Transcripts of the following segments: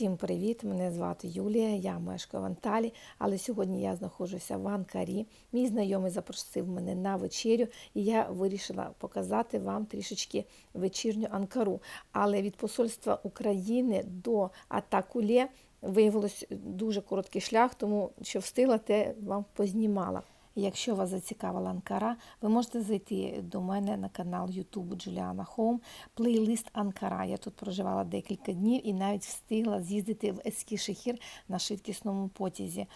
Всім привіт! Мене звати Юлія, я мешкаю в Анталі, але сьогодні я знаходжуся в Анкарі. Мій знайомий запросив мене на вечерю, і я вирішила показати вам трішечки вечірню Анкару. Але від посольства України до Атакулє виявилось дуже короткий шлях, тому що встигла, те вам познімала. Якщо вас зацікавила Анкара, ви можете зайти до мене на канал YouTube Джуліана Хоум, плейлист Анкара. Я тут проживала декілька днів і навіть встигла з'їздити в Ескішехір на швидкісному потязі.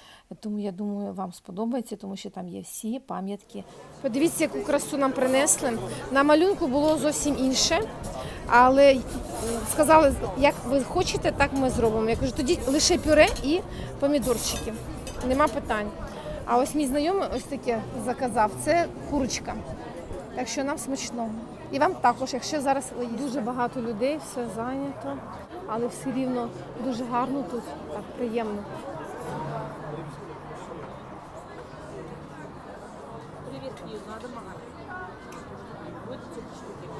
Тому я думаю, вам сподобається, тому що там є всі пам'ятки. Подивіться, яку красу нам принесли. На малюнку було зовсім інше, але сказали, як ви хочете, так ми зробимо. Я кажу, тоді лише пюре і помідорчики. Нема питань. А ось мій знайомий ось таке заказав. Це курочка. Так що нам смачного. І вам також, якщо зараз дуже багато людей, все зайнято, але все рівно дуже гарно тут, так приємно.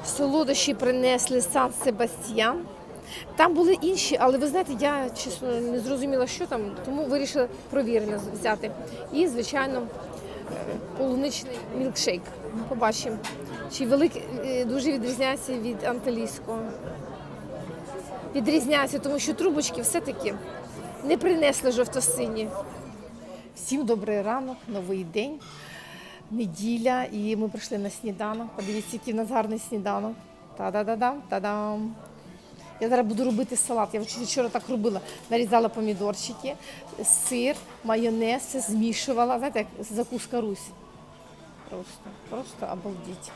Солодощі принесли Сан Себастьян. Там були інші, але ви знаєте, я чесно не зрозуміла, що там, тому вирішила провірене взяти. І, звичайно, полуничний мілкшейк. Побачимо. Чи великий е, дуже відрізняється від анталійського. Відрізняється, тому що трубочки все-таки не принесли жовто-сині. Всім добрий ранок, новий день, неділя, і ми прийшли на сніданок. Подивіться, який в нас гарний сніданок. Та-да-да-дам, та-дам. Я зараз буду робити салат. Я вчора- так робила. Нарізала помідорчики, сир, майонез, все змішувала. Знаєте, як закуска Русь. Просто, просто обалдіть.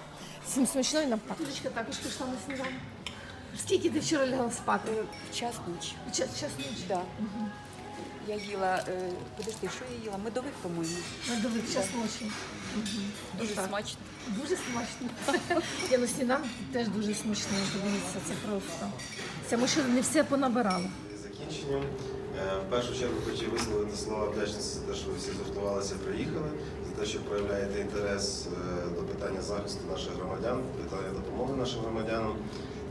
Всім смачно і нам так. Курочка також пішла на сніданок. Скільки ти вчора лягла спати? В час ніч. Час, час ночі. Да. Я їла, е, подожди, що я їла? Медовик, по-моєму. Медовик, час ночі. Дуже Так. смачно. Дуже смачно. Я на сніданок теж дуже смачний. Подивіться, це просто. Це ми ще не все понабирали. закінченням. Е, В першу чергу хотів висловити слова вдячності за те, що ви всі згуртувалися, приїхали, за те, що проявляєте інтерес е, до питання захисту наших громадян, питання допомоги нашим громадянам.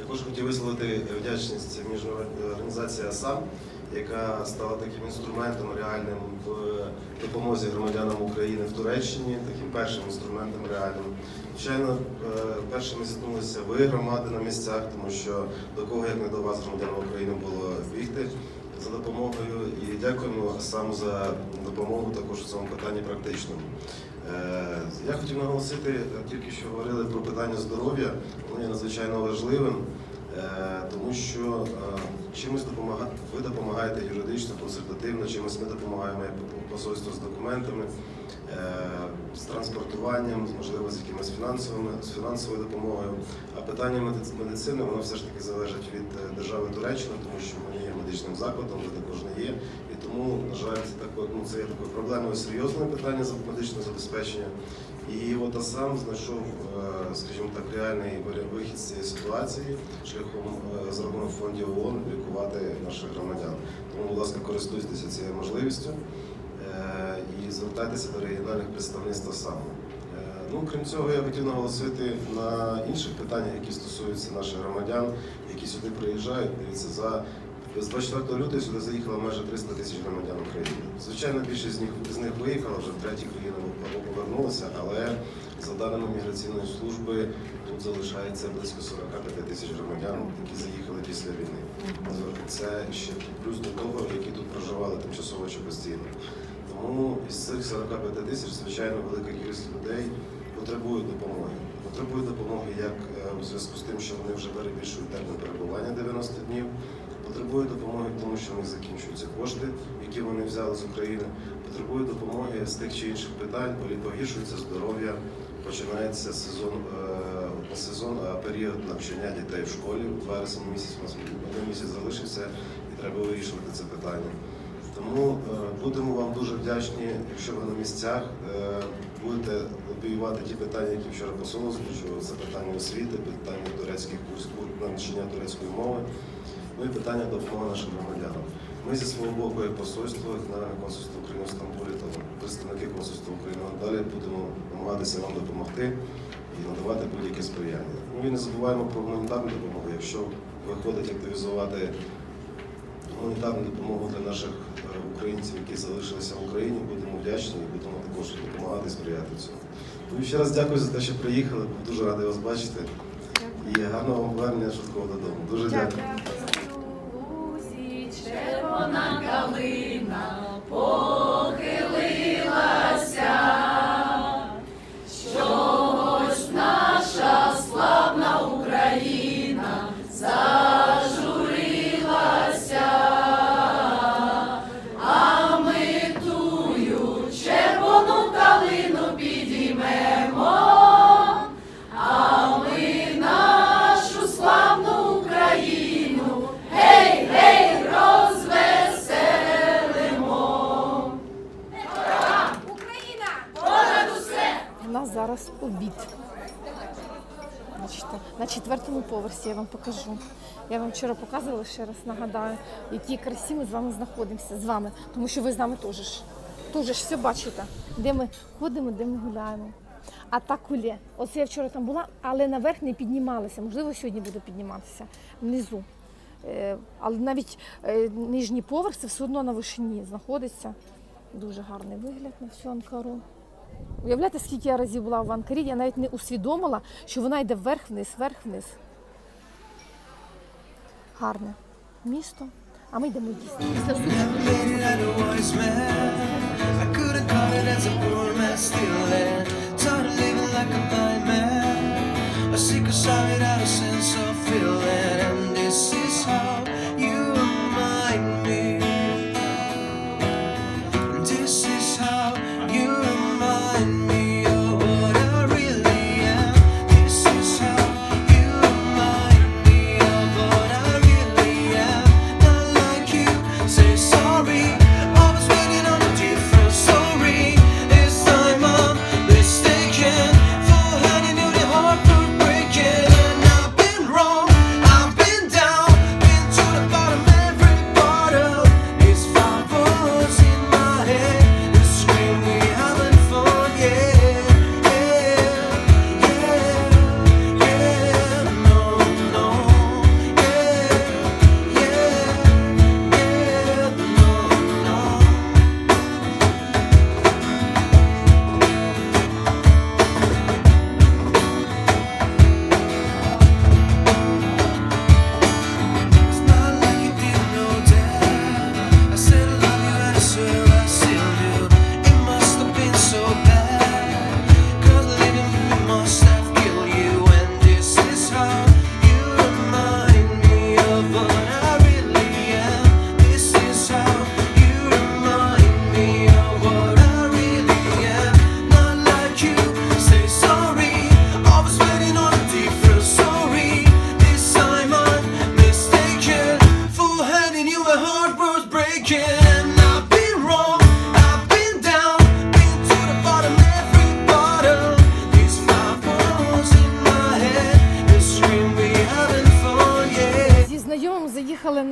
Також хотів висловити вдячність міжнародній організації АСАМ, яка стала таким інструментом реальним в допомозі громадянам України в Туреччині, таким першим інструментом реальним. Звичайно, е, першими зіткнулися ви, громади на місцях, тому що до кого, як не до вас, громадянам України, було бігти за допомогою. І дякуємо саме за допомогу також у цьому питанні практичному. Е, Я хотів наголосити, е, тільки що говорили про питання здоров'я, воно є надзвичайно важливим, тому що е, чимось допомага... ви допомагаєте юридично, консультативно, чимось ми допомагаємо посольство з документами, е, з транспортуванням, можливо, з якимись фінансовими, з фінансовою допомогою. А питання меди- медицини воно все ж таки залежить від е, держави Туреччина, тому що ми є медичним закладом, ви також не є. І тому, на жаль, це тако- ну, це є такою проблемою серйозною питання медичного забезпечення. І от АСАМ знайшов, е, скажімо так, реальний вихід з цієї ситуації шляхом е, за рахунок фондів ООН лікувати наших громадян. Тому, будь ласка, користуйтеся цією можливістю е, і звертайтеся до регіональних представництв АСАМ. Е, Ну, крім цього, я хотів наголосити на інших питаннях, які стосуються наших громадян, які сюди приїжджають. Дивіться, за з 24 лютого сюди заїхало майже 300 тисяч громадян України. Звичайно, більшість з них з них виїхала вже в треті країни повернулися, але за даними міграційної служби тут залишається близько 45 тисяч громадян, які заїхали після війни. Це ще плюс до того, які тут проживали тимчасово чи постійно. Тому із цих 45 тисяч, звичайно, велика кількість людей потребують допомоги. Потребують допомоги як е, у зв'язку з тим, що вони вже перебільшують термін перебування 90 днів. Потребують допомоги тому, що в них закінчуються кошти, які вони взяли з України. Потребують допомоги з тих чи інших питань, погіршується здоров'я, починається сезон, не сезон, а період навчання дітей в школі. В вересень місяць у один місяць залишився і треба вирішувати це питання. Тому е, будемо вам дуже вдячні, якщо ви на місцях е, будете лобіювати ті питання, які вчора посол озвучував. Це питання освіти, питання турецьких курсів, навчання турецької мови, ну і питання допомоги нашим громадянам. Ми зі свого боку, як посольство, Генеральне консульство України в Стамбулі та представники консульства України далі будемо намагатися вам допомогти і надавати будь-яке сприяння. Ну і не забуваємо про гуманітарну допомогу. Якщо виходить активізувати гуманітарну допомогу для наших е, українців, які залишилися в Україні. Будемо вдячні і будемо також допомагати сприяти цьому. Ну і ще раз дякую за те, що приїхали. Був дуже радий вас бачити. І гарного вам повернення швидкого додому. Дуже дякую. На четвертому поверсі я вам покажу. Я вам вчора показувала, ще раз нагадаю, які красі ми з вами знаходимося з вами, тому що ви з нами теж. Теж все бачите, де ми ходимо, де ми гуляємо. А так кулє. Оце я вчора там була, але наверх не піднімалася. Можливо, сьогодні буду підніматися внизу. Е, Але навіть е, нижній поверх все одно на вишині знаходиться. Дуже гарний вигляд на всю Анкару. Уявляєте, скільки я разів була в Анкарі, я навіть не усвідомила, що вона йде вверх-вниз, вверх-вниз. Гарне місто. А ми йдемо їсти. Після суші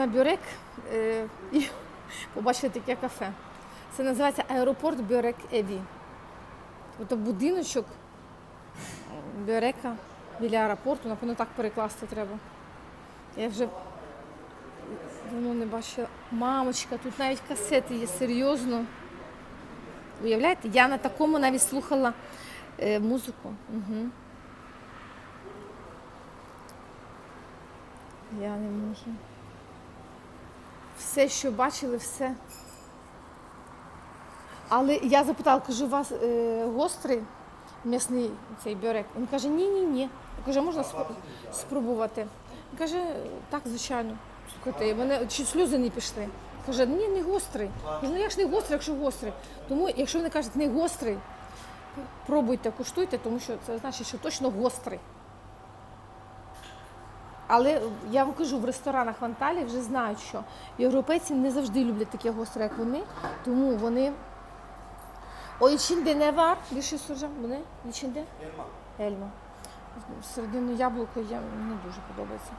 на бюрек е, і побачили таке кафе. Це називається аеропорт Бюрек Еві. Тобто будиночок Бюрека біля аеропорту, напевно, так перекласти треба. Я вже давно не бачила. Мамочка, тут навіть касети є серйозно. Уявляєте, я на такому навіть слухала е, музику. Угу. Я не можу. Все, що бачили, все. Але я запитала, кажу, у вас е, гострий м'ясний цей бюрек? Він каже, ні, ні, ні. Я кажу, можна спро- спробувати? Він каже, так, звичайно. Слухайте, мене чи сльози не пішли. Каже, ні, не гострий. Я кажу, ну як ж не гострий, якщо гострий. Тому, якщо вони кажуть, не гострий, пробуйте, куштуйте, тому що це значить, що точно гострий. Але я вам кажу, в ресторанах в Анталії вже знають, що європейці не завжди люблять таке гостре, як вони, тому вони. Var? Bir şey soracağım. Bu ne? İçinde? Elma. Elma. Середину яблуко я не дуже подобається.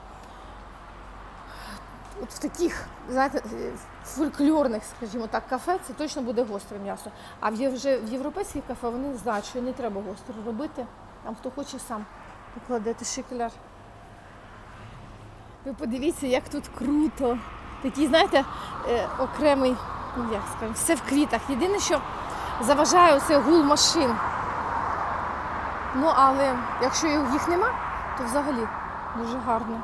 От в таких, знаєте, фольклорних, скажімо так, кафе це точно буде гостре м'ясо. А в вже в європейських кафе вони знають, що не треба гостро робити. Там хто хоче сам покладете шикеляр. Ви подивіться, як тут круто. такий, знаєте, е, окремий, ну як скажемо, все в квітах. Єдине, що заважає оце гул машин. Ну, але якщо їх нема, то взагалі дуже гарно.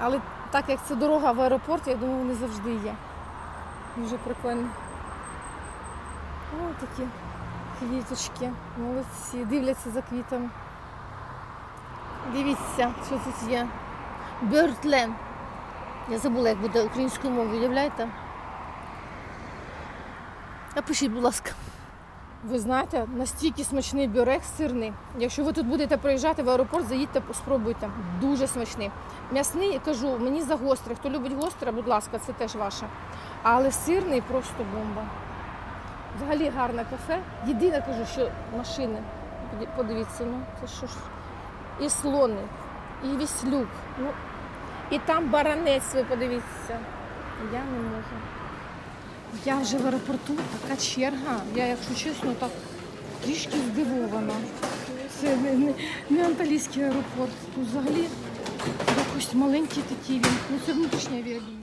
Але так як це дорога в аеропорт, я думаю, вони завжди є. Дуже прикольно. О, такі квіточки. Молодці, дивляться за квітами. Дивіться, що тут є. Бёрдлен. Я забула, як буде українською мовою, уявляєте? Напишіть, будь ласка. Ви знаєте, настільки смачний бюрек сирний. Якщо ви тут будете проїжджати в аеропорт, заїдьте, спробуйте. Дуже смачний. М'ясний, я кажу, мені загострий. Хто любить гостре, будь ласка, це теж ваше. Але сирний просто бомба. Взагалі гарне кафе. Єдине кажу, що машини. Подивіться, ну це що ж. І слони, і віслюк. Ну, і там баранець, ви подивіться. Я не можу. Я вже в аеропорту, така черга. Я, якщо чесно, так трішки здивована. Це не, не, не анталійський аеропорт. Тут взагалі якось маленький такий він. Ну це внутрішня авіалінія.